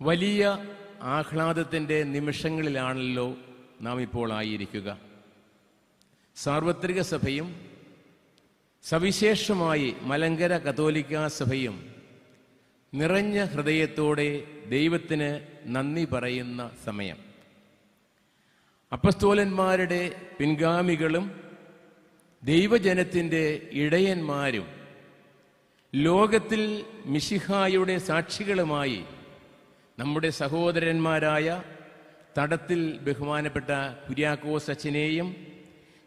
വലിയ ആഹ്ലാദത്തിന്റെ നിമിഷങ്ങളിലാണല്ലോ നാം ഇപ്പോൾ ആയിരിക്കുക. സാർവത്രിക സഭയും സവിശേഷമായി മലങ്കര കത്തോലിക്ക സഭയും നിറഞ്ഞ ഹൃദയത്തോടെ ദൈവത്തിന് നന്ദി പറയുന്ന സമയം. അപ്പസ്തോലന്മാരുടെ പിൻഗാമികളും ദൈവജനത്തിന്റെ ഇടയന്മാരും ലോകത്തിൽ മിശിഹായുടെ സാക്ഷികളുമായി നമ്മുടെ സഹോദരന്മാരായ തടത്തിൽ ബഹുമാനപ്പെട്ട കുര്യാക്കോസ് അച്ഛനെയും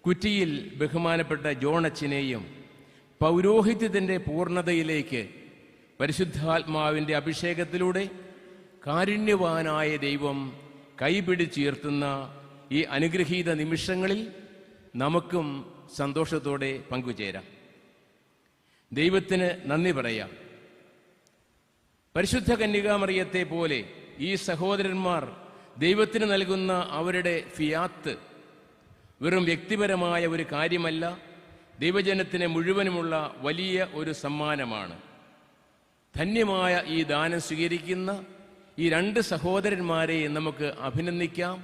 കുറ്റിയിൽ ബഹുമാനപ്പെട്ട ജോൺ അച്ഛനെയും പൗരോഹിത്യത്തിന്റെ പൂർണതയിലേക്ക് പരിശുദ്ധാത്മാവിന്റെ അഭിഷേകത്തിലൂടെ കാരുണ്യവാനായ ദൈവം കൈപിടിച്ചുയർത്തുന്ന ഈ അനുഗ്രഹീത നിമിഷങ്ങളിൽ നമുക്കും സന്തോഷത്തോടെ പങ്കുചേരാം. ദൈവത്തിന് നന്ദി പറയാം. പരിശുദ്ധ കന്യകാമറിയത്തെ പോലെ ഈ സഹോദരന്മാർ ദൈവത്തിന് നൽകുന്ന അവരുടെ ഫിയാത്ത് വെറും വ്യക്തിപരമായ ഒരു കാര്യമല്ല ദൈവജനത്തിന് മുഴുവനുമുള്ള വലിയ ഒരു സമ്മാനമാണ്. ധന്യമായ ഈ ദാനം സ്വീകരിക്കുന്ന ഈ രണ്ട് സഹോദരന്മാരെ നമുക്ക് അഭിനന്ദിക്കാം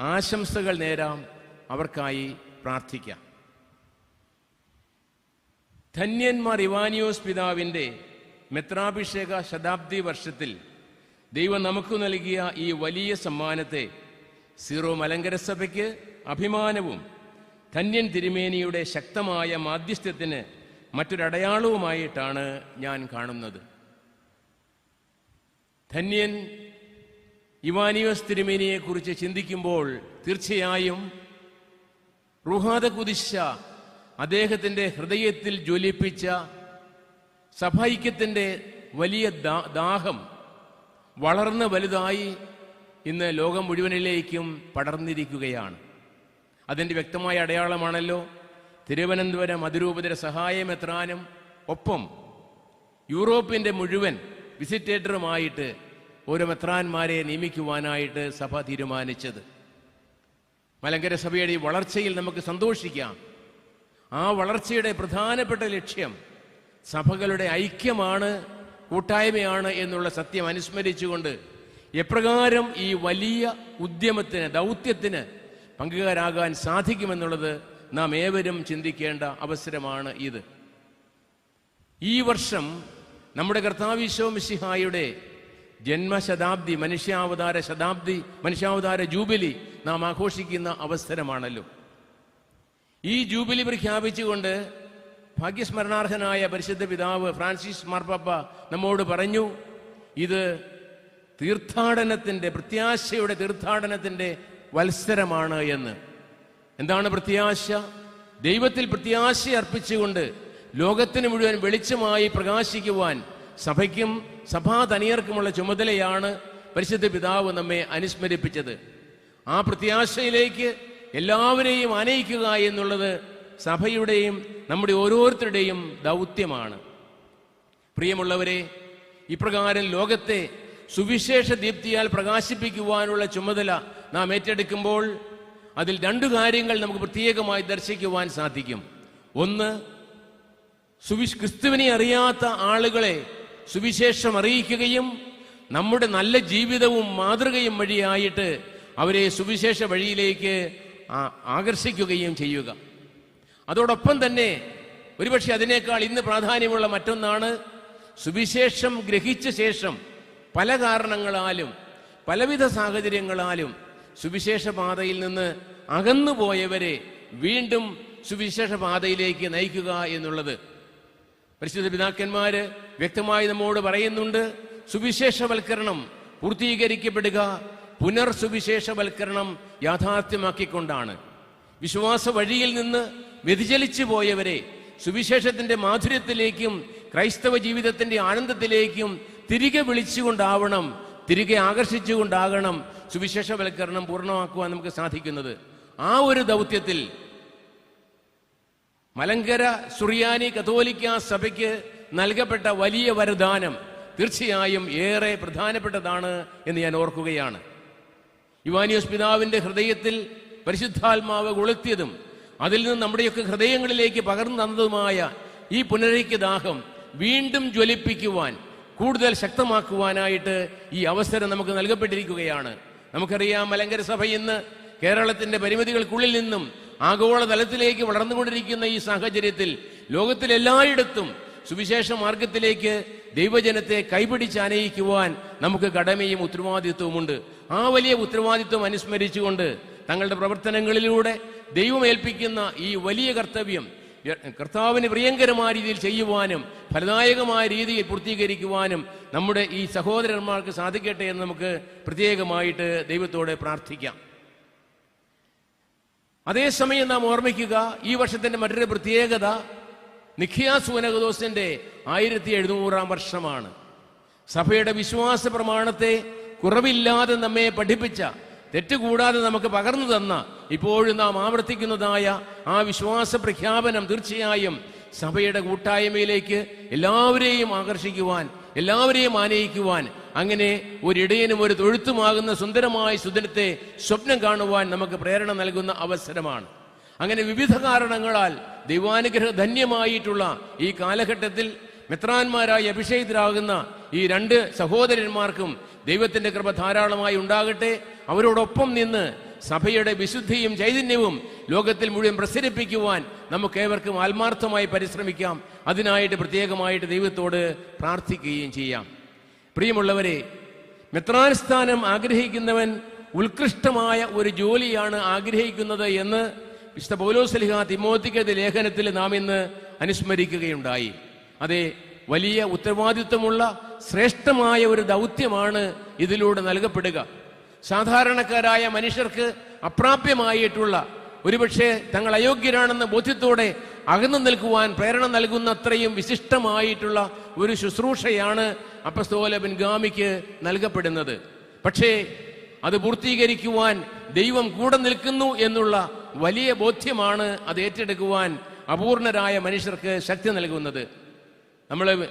ആശംസകൾ നേരാം അവർക്കായി പ്രാർത്ഥിക്കാം. ധന്യന്മാർ ഇവാനിയോസ് പിതാവിന്റെ മെത്രാഭിഷേക ശതാബ്ദി വർഷത്തിൽ ദൈവം നമുക്ക് നൽകിയ ഈ വലിയ സമ്മാനത്തെ സീറോ മലങ്കര സഭയ്ക്ക് അഭിമാനവും ധന്യൻ തിരുമേനിയുടെ ശക്തമായ മാധ്യസ്ഥ്യത്തിന് മറ്റൊരടയാളവുമായിട്ടാണ് ഞാൻ കാണുന്നത്. ധന്യൻ ഇവാനിയോസ് തിരുമേനിയെക്കുറിച്ച് ചിന്തിക്കുമ്പോൾ തീർച്ചയായും റുഹാദ കുതിശ അദ്ദേഹത്തിന്റെ ഹൃദയത്തിൽ ജ്വലിപ്പിച്ച സഭൈക്യത്തിന്റെ വലിയ ദാഹം വളർന്ന് വലുതായി ഇന്ന് ലോകം മുഴുവനിലേക്കും പടർന്നിരിക്കുകയാണ്. അതിന്റെ വ്യക്തമായ അടയാളമാണല്ലോ തിരുവനന്തപുരം അതിരൂപതര സഹായമെത്രാനും ഒപ്പം യൂറോപ്പിന്റെ മുഴുവൻ വിസിറ്റേറ്ററുമായിട്ട് ഓരോ മെത്രാന്മാരെ നിയമിക്കുവാനായിട്ട് സഭ തീരുമാനിച്ചത്. മലങ്കര സഭയുടെ ഈ വളർച്ചയിൽ നമുക്ക് സന്തോഷിക്കാം. ആ വളർച്ചയുടെ പ്രധാനപ്പെട്ട ലക്ഷ്യം സഭകളുടെ ഐക്യമാണ് കൂട്ടായ്മയാണ് എന്നുള്ള സത്യം അനുസ്മരിച്ചുകൊണ്ട് എപ്രകാരം ഈ വലിയ ഉദ്യമത്തിന് ദൗത്യത്തിന് പങ്കുകാരാകാൻ സാധിക്കുമെന്നുള്ളത് നാം ഏവരും ചിന്തിക്കേണ്ട അവസരമാണ് ഇത്. ഈ വർഷം നമ്മുടെ കർത്താവിശോ മിശിഹായുടെ ജന്മശതാബ്ദി മനുഷ്യാവതാര ശതാബ്ദി മനുഷ്യാവതാര ജൂബിലി നാം ആഘോഷിക്കുന്ന അവസരമാണല്ലോ. ഈ ജൂബിലി പ്രഖ്യാപിച്ചുകൊണ്ട് ഭാഗ്യസ്മരണാർഹനായ പരിശുദ്ധ പിതാവ് ഫ്രാൻസിസ് മാർപ്പാപ്പ നമ്മോട് പറഞ്ഞു ഇത് തീർത്ഥാടനത്തിന്റെ പ്രത്യാശയുടെ തീർത്ഥാടനത്തിന്റെ വത്സരമാണ് എന്ന്. എന്താണ് പ്രത്യാശ? ദൈവത്തിൽ പ്രത്യാശ അർപ്പിച്ചുകൊണ്ട് ലോകത്തിന് മുഴുവൻ വെളിച്ചമായി പ്രകാശിക്കുവാൻ സഭയ്ക്കും സഭാ തനിയർക്കുമുള്ള ചുമതലയാണ് പരിശുദ്ധ പിതാവ് നമ്മെ അനുസ്മരിപ്പിച്ചത്. ആ പ്രത്യാശയിലേക്ക് എല്ലാവരെയും അനയിക്കുക എന്നുള്ളത് സഭയുടെയും നമ്മുടെ ഓരോരുത്തരുടെയും ദൗത്യമാണ്. പ്രിയമുള്ളവരെ ഇപ്രകാരം ലോകത്തെ സുവിശേഷ ദീപ്തിയാൽ പ്രകാശിപ്പിക്കുവാനുള്ള ചുമതല നാം ഏറ്റെടുക്കുമ്പോൾ അതിൽ രണ്ടു കാര്യങ്ങൾ നമുക്ക് പ്രത്യേകമായി ദർശിക്കുവാൻ സാധിക്കും. ഒന്ന് സുവിശ് ക്രിസ്തുവിനെ അറിയാത്ത ആളുകളെ സുവിശേഷം അറിയിക്കുകയും നമ്മുടെ നല്ല ജീവിതവും മാതൃകയും വഴിയായിട്ട് അവരെ സുവിശേഷ വഴിയിലേക്ക് ആകർഷിക്കുകയും ചെയ്യുക. അതോടൊപ്പം തന്നെ ഒരുപക്ഷെ അതിനേക്കാൾ ഇന്ന് പ്രാധാന്യമുള്ള മറ്റൊന്നാണ് സുവിശേഷം ഗ്രഹിച്ച ശേഷം പല കാരണങ്ങളാലും പലവിധ സാഹചര്യങ്ങളാലും സുവിശേഷ പാതയിൽ നിന്ന് അകന്നുപോയവരെ വീണ്ടും സുവിശേഷ പാതയിലേക്ക് നയിക്കുക എന്നുള്ളത് പരിശുദ്ധ പിതാക്കന്മാര് വ്യക്തമായി നമ്മോട് പറയുന്നുണ്ട്. സുവിശേഷവൽക്കരണം പൂർത്തീകരിക്കപ്പെടുക പുനർ സുവിശേഷവൽക്കരണം യാഥാർത്ഥ്യമാക്കിക്കൊണ്ടാണ്. വിശ്വാസ വഴിയിൽ നിന്ന് വ്യതിചലിച്ചു പോയവരെ സുവിശേഷത്തിന്റെ മാധുര്യത്തിലേക്കും ക്രൈസ്തവ ജീവിതത്തിന്റെ ആനന്ദത്തിലേക്കും തിരികെ വിളിച്ചുകൊണ്ടാവണം തിരികെ ആകർഷിച്ചുകൊണ്ടാകണം സുവിശേഷവൽക്കരണം പൂർണമാക്കുവാൻ നമുക്ക് സാധിക്കുന്നത്. ആ ഒരു ദൗത്യത്തിൽ മലങ്കര സുറിയാനി കത്തോലിക്ക സഭയ്ക്ക് നൽകപ്പെട്ട വലിയ വരദാനം തീർച്ചയായും ഏറെ പ്രധാനപ്പെട്ടതാണ് എന്ന് ഞാൻ ഓർക്കുകയാണ്. യുവാനിയോസ് പിതാവിന്റെ ഹൃദയത്തിൽ പരിശുദ്ധാത്മാവ് കൊളുത്തിയതും അതിൽ നിന്ന് നമ്മുടെയൊക്കെ ഹൃദയങ്ങളിലേക്ക് പകർന്നു തന്നതുമായ ഈ പുനരയ്ക്ക് ദാഹം വീണ്ടും ജ്വലിപ്പിക്കുവാൻ കൂടുതൽ ശക്തമാക്കുവാനായിട്ട് ഈ അവസരം നമുക്ക് നൽകപ്പെട്ടിരിക്കുകയാണ്. നമുക്കറിയാം മലങ്കര സഭ ഇന്ന് കേരളത്തിന്റെ പരിമിതികൾക്കുള്ളിൽ നിന്നും ആഗോള തലത്തിലേക്ക് വളർന്നുകൊണ്ടിരിക്കുന്ന ഈ സാഹചര്യത്തിൽ ലോകത്തിലെല്ലായിടത്തും സുവിശേഷ മാർഗത്തിലേക്ക് ദൈവജനത്തെ കൈപിടിച്ച് അനയിക്കുവാൻ നമുക്ക് കടമയും ഉത്തരവാദിത്വവുമുണ്ട്. ആ വലിയ ഉത്തരവാദിത്വം അനുസ്മരിച്ചുകൊണ്ട് തങ്ങളുടെ പ്രവർത്തനങ്ങളിലൂടെ ദൈവമേൽപ്പിക്കുന്ന ഈ വലിയ കർത്തവ്യം കർത്താവിന് പ്രിയങ്കരമായ രീതിയിൽ ചെയ്യുവാനും ഫലദായകമായ രീതിയിൽ പൂർത്തീകരിക്കുവാനും നമ്മുടെ ഈ സഹോദരന്മാർക്ക് സാധിക്കട്ടെ എന്ന് നമുക്ക് പ്രത്യേകമായിട്ട് ദൈവത്തോടെ പ്രാർത്ഥിക്കാം. അതേസമയം നാം ഓർമ്മിക്കുക ഈ വർഷത്തിന്റെ മറ്റൊരു പ്രത്യേകത നിഖിയാ സുവനകദോസിന്റെ ആയിരത്തി എഴുന്നൂറാം വർഷമാണ്. സഭയുടെ വിശ്വാസ പ്രമാണത്തെ കുറവില്ലാതെ നമ്മെ പഠിപ്പിച്ച തെറ്റുകൂടാതെ നമുക്ക് പകർന്നു തന്ന ഇപ്പോഴും നാം ആവർത്തിക്കുന്നതായ ആ വിശ്വാസ പ്രഖ്യാപനം തീർച്ചയായും സഭയുടെ കൂട്ടായ്മയിലേക്ക് എല്ലാവരെയും ആകർഷിക്കുവാൻ എല്ലാവരെയും ആനയിക്കുവാൻ അങ്ങനെ ഒരിടയനും ഒരു തൊഴുത്തുമാകുന്ന സുന്ദരമായ സുദിനത്തെ സ്വപ്നം കാണുവാൻ നമുക്ക് പ്രേരണ നൽകുന്ന അവസരമാണ്. അങ്ങനെ വിവിധ കാരണങ്ങളാൽ ദൈവാനുഗ്രഹ ധന്യമായിട്ടുള്ള ഈ കാലഘട്ടത്തിൽ മെത്രാന്മാരായി അഭിഷേകത്തിലാകുന്ന ഈ രണ്ട് സഹോദരന്മാർക്കും ദൈവത്തിന്റെ കൃപ ധാരാളമായി ഉണ്ടാകട്ടെ. അവരോടൊപ്പം നിന്ന് സഭയുടെ വിശുദ്ധിയും ചൈതന്യവും ലോകത്തിൽ മുഴുവൻ പ്രസരിപ്പിക്കുവാൻ നമുക്ക് ഏവർക്കും ആത്മാർത്ഥമായി പരിശ്രമിക്കാം. അതിനായിട്ട് പ്രത്യേകമായിട്ട് ദൈവത്തോട് പ്രാർത്ഥിക്കുകയും ചെയ്യാം. പ്രിയമുള്ളവരെ മെത്രാനുസ്ഥാനം ആഗ്രഹിക്കുന്നവൻ ഉത്കൃഷ്ടമായ ഒരു ജോലിയാണ് ആഗ്രഹിക്കുന്നത് എന്ന് വിശുദ്ധ പൗലോസ്ലിഹ തിമോത്തിക്കത് ലേഖനത്തിൽ നാം ഇന്ന് അനുസ്മരിക്കുകയുണ്ടായി. അതെ വലിയ ഉത്തരവാദിത്വമുള്ള ശ്രേഷ്ഠമായ ഒരു ദൗത്യമാണ് ഇതിലൂടെ നൽകപ്പെടുക. സാധാരണക്കാരായ മനുഷ്യർക്ക് അപ്രാപ്യമായിട്ടുള്ള ഒരുപക്ഷെ തങ്ങൾ അയോഗ്യരാണെന്ന ബോധ്യത്തോടെ അകന്നു നിൽക്കുവാൻ പ്രേരണ നൽകുന്ന അത്രയും വിശിഷ്ടമായിട്ടുള്ള ഒരു ശുശ്രൂഷയാണ് അപ്പസ്തോല ഗാമിക്ക് നൽകപ്പെടുന്നത്. പക്ഷേ അത് പൂർത്തീകരിക്കുവാൻ ദൈവം കൂടെ നിൽക്കുന്നു എന്നുള്ള വലിയ ബോധ്യമാണ് അത് ഏറ്റെടുക്കുവാൻ അപൂർണരായ മനുഷ്യർക്ക് ശക്തി നൽകുന്നത്. നമ്മൾ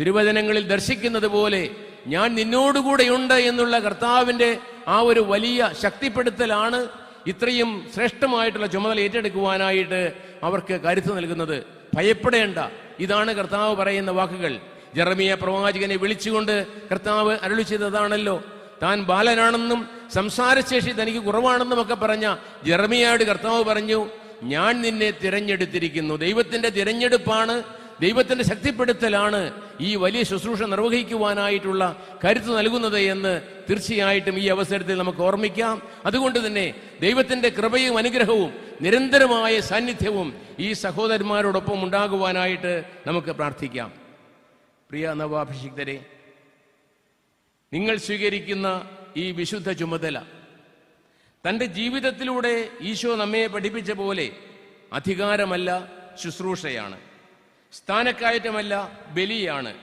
തിരുവചനങ്ങളിൽ ദർശിക്കുന്നത് പോലെ ഞാൻ നിന്നോടുകൂടെയുണ്ട് എന്നുള്ള കർത്താവിന്റെ ആ ഒരു വലിയ ശക്തിപ്പെടുത്തലാണ് ഇത്രയും ശ്രേഷ്ഠമായിട്ടുള്ള ചുമതല ഏറ്റെടുക്കുവാനായിട്ട് അവർക്ക് കരുത്ത് നൽകുന്നത്. ഭയപ്പെടേണ്ട. ഇതാണ് കർത്താവ് പറയുന്ന വാക്കുകൾ. ജെറമിയ പ്രവാചകനെ വിളിച്ചുകൊണ്ട് കർത്താവ് അരുളി ചെയ്തതാണല്ലോ. താൻ ബാലനാണെന്നും സംസാരശേഷി തനിക്ക് കുറവാണെന്നും ഒക്കെ പറഞ്ഞ ജെറമിയോട് കർത്താവ് പറഞ്ഞു ഞാൻ നിന്നെ തിരഞ്ഞെടുത്തിരിക്കുന്നു. ദൈവത്തിന്റെ തിരഞ്ഞെടുപ്പാണ് ദൈവത്തിന്റെ ശക്തിപ്പെടുത്തലാണ് ഈ വലിയ ശുശ്രൂഷ നിർവഹിക്കുവാനായിട്ടുള്ള കരുത്ത് നൽകുന്നത് എന്ന് തീർച്ചയായിട്ടും ഈ അവസരത്തിൽ നമുക്ക് ഓർമ്മിക്കാം. അതുകൊണ്ട് തന്നെ ദൈവത്തിന്റെ കൃപയും അനുഗ്രഹവും നിരന്തരമായ സാന്നിധ്യവും ഈ സഹോദരന്മാരോടൊപ്പം ഉണ്ടാകുവാനായിട്ട് നമുക്ക് പ്രാർത്ഥിക്കാം. പ്രിയ നവാഭിഷിക്തരെ നിങ്ങൾ സ്വീകരിക്കുന്ന ഈ വിശുദ്ധ ചുമതല തന്റെ ജീവിതത്തിലൂടെ ഈശോ നമ്മെ പഠിപ്പിച്ച പോലെ അധികാരമല്ല ശുശ്രൂഷയാണ്. സ്ഥാനക്കയറ്റമല്ല ബലിയാണ്.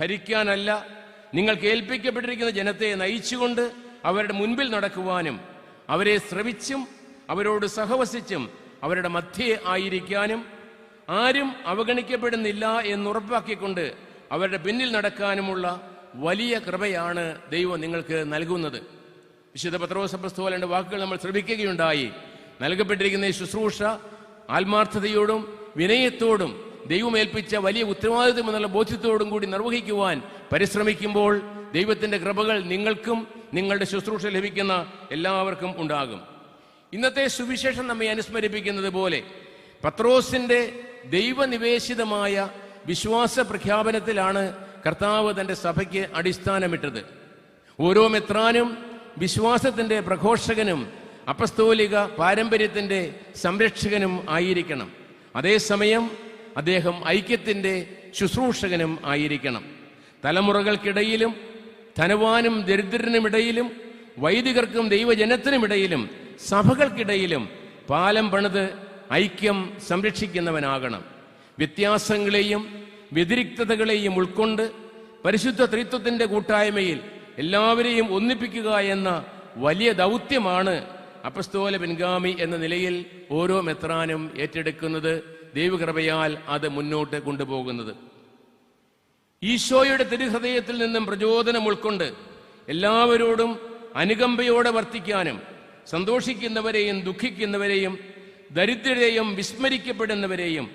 ഭരിക്കാനല്ല നിങ്ങൾക്ക് ഏൽപ്പിക്കപ്പെട്ടിരിക്കുന്ന ജനത്തെ നയിച്ചുകൊണ്ട് അവരുടെ മുൻപിൽ നടക്കുവാനും അവരെ ശ്രവിച്ചും അവരോട് സഹവസിച്ചും അവരുടെ മധ്യേ ആയിരിക്കാനും ആരും അവഗണിക്കപ്പെടുന്നില്ല എന്നുറപ്പാക്കിക്കൊണ്ട് അവരുടെ പിന്നിൽ നടക്കാനുമുള്ള വലിയ കൃപയാണ് ദൈവം നിങ്ങൾക്ക് നൽകുന്നത്. വിശുദ്ധ പത്രോസപ്രസ്തോലന്റെ വാക്കുകൾ നമ്മൾ ശ്രമിക്കുകയുണ്ടായി നൽകപ്പെട്ടിരിക്കുന്ന ഈ ശുശ്രൂഷ ആത്മാർത്ഥതയോടും വിനയത്തോടും ദൈവം ഏൽപ്പിച്ച വലിയ ഉത്തരവാദിത്വം എന്നുള്ള ബോധ്യത്തോടും കൂടി നിർവഹിക്കുവാൻ പരിശ്രമിക്കുമ്പോൾ ദൈവത്തിന്റെ കൃപകൾ നിങ്ങൾക്കും നിങ്ങളുടെ ശുശ്രൂഷ ലഭിക്കുന്ന എല്ലാവർക്കും ഉണ്ടാകും. ഇന്നത്തെ സുവിശേഷം നമ്മെ അനുസ്മരിപ്പിക്കുന്നത് പോലെ പത്രോസിന്റെ ദൈവനിവേശിതമായ വിശ്വാസ പ്രഖ്യാപനത്തിലാണ് കർത്താവ് തന്റെ സഭയ്ക്ക് അടിസ്ഥാനമിട്ടത്. ഓരോ മെത്രാനും വിശ്വാസത്തിന്റെ പ്രഘോഷകനും അപസ്തോലിക പാരമ്പര്യത്തിന്റെ സംരക്ഷകനും ആയിരിക്കണം. അതേസമയം അദ്ദേഹം ഐക്യത്തിന്റെ ശുശ്രൂഷകനും ആയിരിക്കണം. തലമുറകൾക്കിടയിലും ധനവാനും ദരിദ്രനുമിടയിലും വൈദികർക്കും ദൈവജനത്തിനുമിടയിലും സഭകൾക്കിടയിലും പാലം പണിത് ഐക്യം സംരക്ഷിക്കുന്നവനാകണം. വ്യത്യാസങ്ങളെയും വ്യതിരിക്തതകളെയും ഉൾക്കൊണ്ട് പരിശുദ്ധ ത്രിത്വത്തിന്റെ കൂട്ടായ്മയിൽ എല്ലാവരെയും ഒന്നിപ്പിക്കുക എന്ന വലിയ ദൗത്യമാണ് അപ്പസ്തോല പിൻഗാമി എന്ന നിലയിൽ ഓരോ മെത്രാനും ഏറ്റെടുക്കുന്നത്. ദൈവകൃപയാൽ അത് മുന്നോട്ട് കൊണ്ടുപോകുന്നത്. ഈശോയുടെ തിരുഹൃദയത്തിൽ നിന്നും പ്രചോദനം ഉൾക്കൊണ്ട് എല്ലാവരോടും അനുകമ്പയോടെ വർത്തിക്കാനും സന്തോഷിക്കുന്നവരെയും ദുഃഖിക്കുന്നവരെയും ദരിദ്രരെയും വിസ്മരിക്കപ്പെടുന്നവരെയും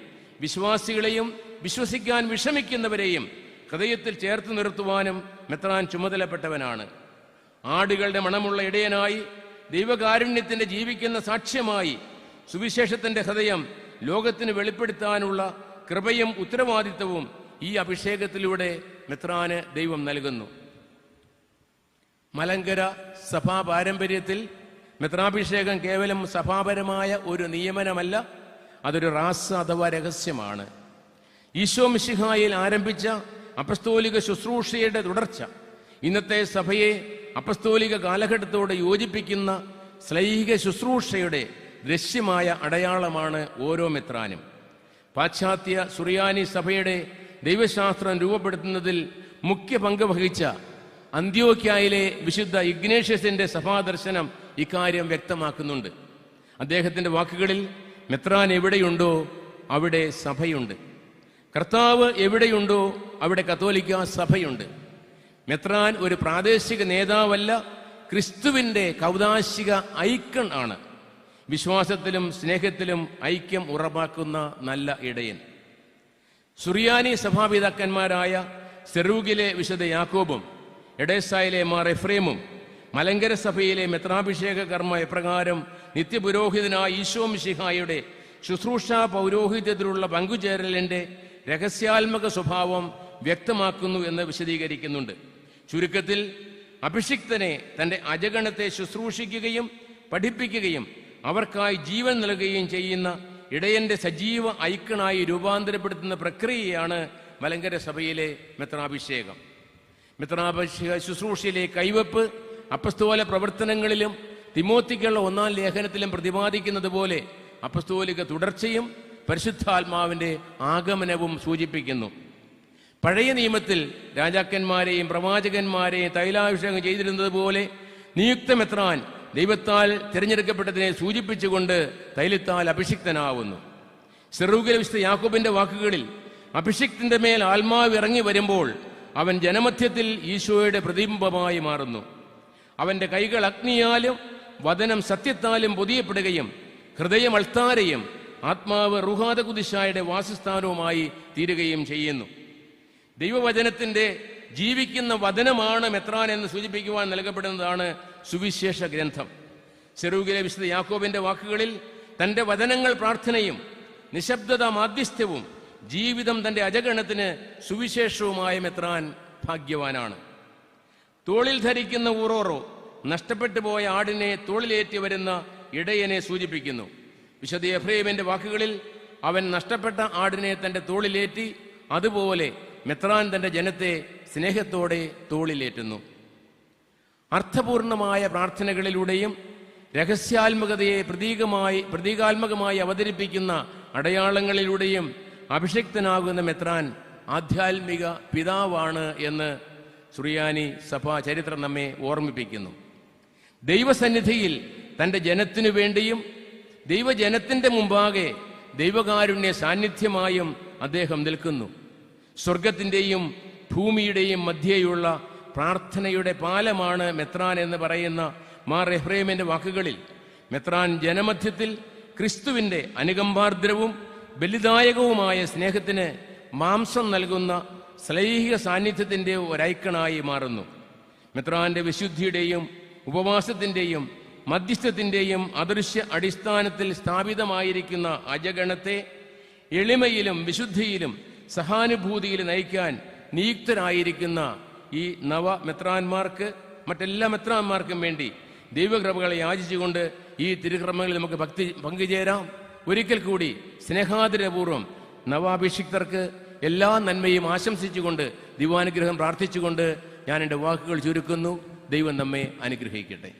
വിശ്വാസികളെയും വിശ്വസിക്കാൻ വിഷമിക്കുന്നവരെയും ഹൃദയത്തിൽ ചേർത്ത് നിർത്തുവാനും മെത്രാൻ ചുമതലപ്പെട്ടവനാണ്. ആടുകളുടെ മണമുള്ള ഇടയനായി ദൈവകാരുണ്യത്തിന്റെ ജീവിക്കുന്ന സാക്ഷ്യമായി സുവിശേഷത്തിന്റെ ഹൃദയം ലോകത്തിന് വെളിപ്പെടുത്താനുള്ള കൃപയും ഉത്തരവാദിത്വവും ഈ അഭിഷേകത്തിലൂടെ മെത്രാന് ദൈവം നൽകുന്നു. മലങ്കര സഭാ പാരമ്പര്യത്തിൽ മെത്രാഭിഷേകം കേവലം സഭാപരമായ ഒരു നിയമനമല്ല അതൊരു റാസ അഥവാ രഹസ്യമാണ്. ഈശോ മിശിഹായിൽ ആരംഭിച്ച അപസ്തോലിക ശുശ്രൂഷയുടെ തുടർച്ച ഇന്നത്തെ സഭയെ അപസ്തോലിക കാലഘട്ടത്തോട് യോജിപ്പിക്കുന്ന സ്ലൈഹിക ശുശ്രൂഷയുടെ ദൃശ്യമായ അടയാളമാണ് ഓരോ മെത്രാനും. പാശ്ചാത്യ സുറിയാനി സഭയുടെ ദൈവശാസ്ത്രം രൂപപ്പെടുത്തുന്നതിൽ മുഖ്യ പങ്ക് വഹിച്ച അന്ത്യോക്യായിലെ വിശുദ്ധ ഇഗ്നേഷ്യസിന്റെ സഭാദർശനം ഇക്കാര്യം വ്യക്തമാക്കുന്നുണ്ട്. അദ്ദേഹത്തിന്റെ വാക്കുകളിൽ മെത്രാൻ എവിടെയുണ്ടോ അവിടെ സഭയുണ്ട്. കർത്താവ് എവിടെയുണ്ടോ അവിടെ കത്തോലിക്ക സഭയുണ്ട്. മെത്രാൻ ഒരു പ്രാദേശിക നേതാവല്ല ക്രിസ്തുവിന്റെ കൗതാശിക ഐക്കൺ ആണ്. വിശ്വാസത്തിലും സ്നേഹത്തിലും ഐക്യം ഉറപ്പാക്കുന്ന നല്ല ഇടയൻ. സുറിയാനി സഭാപിതാക്കന്മാരായ സെറൂഗിലെ വിശദ യാക്കോബും എഡേസായിലെ മാർ എഫ്രേമും മലങ്കര സഭയിലെ മെത്രാഭിഷേക കർമ്മ എപ്രകാരം നിത്യപുരോഹിതനായ ഈശോ മിശിഹായുടെ ശുശ്രൂഷ പൗരോഹിത്യത്തിലുള്ള പങ്കുചേരലിന്റെ രഹസ്യാത്മക സ്വഭാവം വ്യക്തമാക്കുന്നു എന്ന് വിശദീകരിക്കുന്നുണ്ട്. ചുരുക്കത്തിൽ അഭിഷിക്തനെ തന്റെ അജഗണത്തെ ശുശ്രൂഷിക്കുകയും പഠിപ്പിക്കുകയും അവർക്കായി ജീവൻ നൽകുകയും ചെയ്യുന്ന ഇടയന്റെ സജീവ ഐക്കണായി രൂപാന്തരപ്പെടുത്തുന്ന പ്രക്രിയയാണ് മലങ്കര സഭയിലെ മെത്രാഭിഷേകം. മിത്രാഭിഷേക ശുശ്രൂഷയിലെ കൈവപ്പ് അപ്പസ്തോല പ്രവർത്തനങ്ങളിലും തിമോത്തിക്കുള്ള ഒന്നാം ലേഖനത്തിലും പ്രതിപാദിക്കുന്നത് പോലെ അപ്പസ്തോലിക തുടർച്ചയും പരിശുദ്ധാത്മാവിന്റെ ആഗമനവും സൂചിപ്പിക്കുന്നു. പഴയ നിയമത്തിൽ രാജാക്കന്മാരെയും പ്രവാചകന്മാരെയും തൈലാഭിഷേകം ചെയ്തിരുന്നത് പോലെ നിയുക്തമെത്രാൻ ദൈവത്താൽ തിരഞ്ഞെടുക്കപ്പെട്ടതിനെ സൂചിപ്പിച്ചുകൊണ്ട് തൈലത്താൽ അഭിഷിക്തനാവുന്നു. സെറൂഗിലെ വിശുദ്ധ യാക്കോബിന്റെ വാക്കുകളിൽ അഭിഷിക്തിന്റെ മേൽ ആത്മാവ് ഇറങ്ങി വരുമ്പോൾ അവൻ ജനമധ്യത്തിൽ ഈശോയുടെ പ്രതിബിംബമായി മാറുന്നു. അവന്റെ കൈകൾ അഗ്നിയാലും വതനം സത്യത്താലും പൊതിയപ്പെടുകയും ഹൃദയം അൾത്താരയും ആത്മാവ് റുഹാദ കുതിശായുടെ വാസസ്ഥാനവുമായി തീരുകയും ചെയ്യുന്നു. ദൈവവചനത്തിന്റെ ജീവിക്കുന്ന വചനമാണ് മെത്രാൻ എന്ന് സൂചിപ്പിക്കുവാൻ നൽകപ്പെടുന്നതാണ് സുവിശേഷ ഗ്രന്ഥം. സെറൂഗിലെ വിശുദ്ധ യാക്കോബിന്റെ വാക്കുകളിൽ തന്റെ വചനങ്ങൾ പ്രാർത്ഥനയും നിശബ്ദത മാധ്യസ്ഥ്യവും ജീവിതം തന്റെ അജഗണത്തിന് സുവിശേഷവുമായ മെത്രാൻ ഭാഗ്യവാനാണ്. തോളിൽ ധരിക്കുന്ന ഊറോറോ നഷ്ടപ്പെട്ടു പോയ ആടിനെ തോളിലേറ്റി വരുന്ന ഇടയനെ സൂചിപ്പിക്കുന്നു. വിശുദ്ധ എഫ്രൈമിന്റെ വാക്കുകളിൽ അവൻ നഷ്ടപ്പെട്ട ആടിനെ തന്റെ തോളിലേറ്റി അതുപോലെ മെത്രാൻ തന്റെ ജനത്തെ സ്നേഹത്തോടെ തോളിലേറ്റുന്നു. അർത്ഥപൂർണമായ പ്രാർത്ഥനകളിലൂടെയും രഹസ്യാത്മകതയെ പ്രതീകമായി പ്രതീകാത്മകമായി അവതരിപ്പിക്കുന്ന അടയാളങ്ങളിലൂടെയും അഭിഷിക്തനാകുന്ന മെത്രാൻ ആധ്യാത്മിക പിതാവാണ് എന്ന് സുറിയാനി സഭാ ചരിത്രം നമ്മെ ഓർമ്മിപ്പിക്കുന്നു. ദൈവസന്നിധിയിൽ തന്റെ ജനത്തിനു വേണ്ടിയും ദൈവജനത്തിന്റെ മുമ്പാകെ ദൈവകാരുണ്യ സാന്നിധ്യമായും അദ്ദേഹം നിൽക്കുന്നു. സ്വർഗത്തിന്റെയും ഭൂമിയുടെയും മധ്യേയുള്ള പ്രാർത്ഥനയുടെ പാലമാണ് മെത്രാൻ എന്ന് പറയുന്ന മാർ എഹ്റേമിന്റെ വാക്കുകളിൽ. മെത്രാൻ ജനമധ്യത്തിൽ ക്രിസ്തുവിന്റെ അനുകമ്പാർദ്രവും ബലിദായകവുമായ സ്നേഹത്തിന് മാംസം നൽകുന്ന സ്ലൈഹിക സാന്നിധ്യത്തിന്റെ ഒരൈക്കണായി മാറുന്നു. മെത്രാന്റെ വിശുദ്ധിയുടെയും ഉപവാസത്തിന്റെയും മധ്യസ്ഥത്തിന്റെയും അദൃശ്യ അടിസ്ഥാനത്തിൽ സ്ഥാപിതമായിരിക്കുന്ന അജഗണത്തെ എളിമയിലും വിശുദ്ധിയിലും സഹാനുഭൂതിയിൽ നയിക്കാൻ നിയുക്തരായിരിക്കുന്ന ഈ നവ മെത്രാന്മാർക്ക് മറ്റെല്ലാ മെത്രാന്മാർക്കും വേണ്ടി ദൈവകൃപകളെ യാചിച്ചുകൊണ്ട് ഈ തിരുക്രമങ്ങളിൽ നമുക്ക് ഭക്തി പങ്കുചേരാം. ഒരിക്കൽ കൂടി സ്നേഹാതിരപൂർവം നവാഭിഷിക്തർക്ക് എല്ലാ നന്മയും ആശംസിച്ചുകൊണ്ട് ദിവാനുഗ്രഹം പ്രാർത്ഥിച്ചുകൊണ്ട് ഞാൻ എന്റെ വാക്കുകൾ ചുരുക്കുന്നു. ദൈവം നമ്മെ അനുഗ്രഹിക്കട്ടെ.